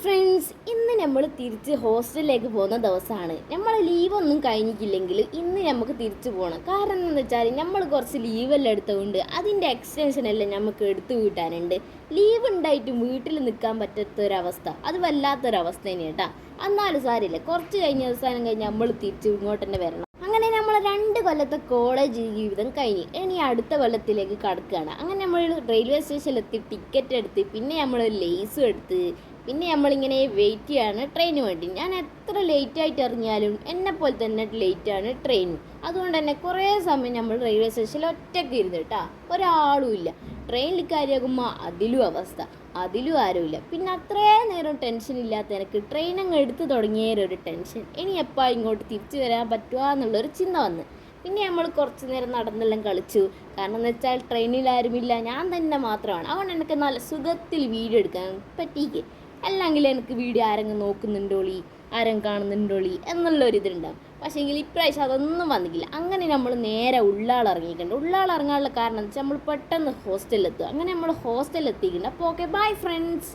Friends ഇന്ന് നമ്മൾ തിരിച്ച് ഹോസ്റ്റലിലേക്ക് പോകുന്ന ദിവസമാണ്. നമ്മൾ ലീവൊന്നും കഴിഞ്ഞിട്ടില്ലെങ്കിൽ ഇന്ന് നമുക്ക് തിരിച്ചു പോകണം കാരണം എന്താണെന്ന് വെച്ചാൽ നമ്മൾ കുറച്ച് ലീവെല്ലാം എടുത്തുകൊണ്ട് അതിന്റെ എക്സ്റ്റൻഷൻ എല്ലാം നമുക്ക് എടുത്തു കൂട്ടാനുണ്ട്. ലീവ് ഉണ്ടായിട്ടും വീട്ടിൽ നിൽക്കാൻ പറ്റാത്തൊരവസ്ഥ. അത് വല്ലാത്തൊരവസ്ഥ തന്നെയാണ് കേട്ടോ. എന്നാലും സാരില്ല കുറച്ച് കഴിഞ്ഞ ദിവസം കഴിഞ്ഞ് നമ്മൾ തിരിച്ച് ഇങ്ങോട്ട് തന്നെ വരണം. അങ്ങനെ നമ്മൾ രണ്ട് കൊല്ലത്തെ കോളേജ് ജീവിതം കഴിഞ്ഞ്. ഇനി അടുത്ത കൊല്ലത്തിലേക്ക് കടക്കുകയാണ്. അങ്ങനെ നമ്മൾ റെയിൽവേ സ്റ്റേഷനിലെത്തി ടിക്കറ്റ് എടുത്ത് പിന്നെ നമ്മൾ ലേസും എടുത്ത് പിന്നെ നമ്മളിങ്ങനെ വെയിറ്റ് ചെയ്യാണ് ട്രെയിന് വേണ്ടി. ഞാൻ എത്ര ലേറ്റ് ആയിട്ട് ഇറങ്ങിയാലും എന്നെ പോലെ തന്നെ ലേറ്റ് ആണ് ട്രെയിൻ അതുകൊണ്ട് തന്നെ കുറേ സമയം നമ്മൾ റെയിൽവേ സ്റ്റേഷനിൽ ഒറ്റയ്ക്ക് ഇരുന്ന് കേട്ടാ. ഒരാളും ഇല്ല. ട്രെയിനിൽ കാര്യമാകുമ്പോൾ അതിലും അവസ്ഥ. അതിലും ആരുമില്ല പിന്നെ അത്രേ നേരം ടെൻഷൻ ഇല്ലാത്ത എനിക്ക് ട്രെയിൻ അങ്ങ് എടുത്ത് തുടങ്ങിയൊരു ടെൻഷൻ ഇനി എപ്പോൾ ഇങ്ങോട്ട് തിരിച്ചു വരാൻ പറ്റുക എന്നുള്ളൊരു ചിന്ത വന്ന്. പിന്നെ നമ്മൾ കുറച്ച് നേരം നടന്നെല്ലാം കളിച്ചു. കാരണം എന്ന് വെച്ചാൽ ട്രെയിനിൽ ആരുമില്ല. ഞാൻ തന്നെ മാത്രമാണ്. അതുകൊണ്ട് എനിക്ക് നല്ല സുഖത്തിൽ വീഡിയോ എടുക്കാൻ പറ്റിക്ക് അല്ലെങ്കിൽ എനിക്ക് വീഡിയോ ആരെങ്കിലും നോക്കുന്നുണ്ടോളി ആരും കാണുന്നുണ്ടോളി എന്നുള്ളൊരു ഇതുണ്ടാവും പക്ഷേ എങ്കിൽ ഇപ്രാവശ്യം അതൊന്നും വന്നിട്ടില്ല. അങ്ങനെ നമ്മൾ നേരെ ഉള്ളാൾ ഇറങ്ങാനുള്ള കാരണം എന്ന് വെച്ചാൽ നമ്മൾ പെട്ടെന്ന് ഹോസ്റ്റലിലെത്തുക അങ്ങനെ നമ്മൾ ഹോസ്റ്റലിൽ എത്തിയിട്ടുണ്ട്. അപ്പോൾ ഓക്കെ ബൈ ഫ്രണ്ട്സ്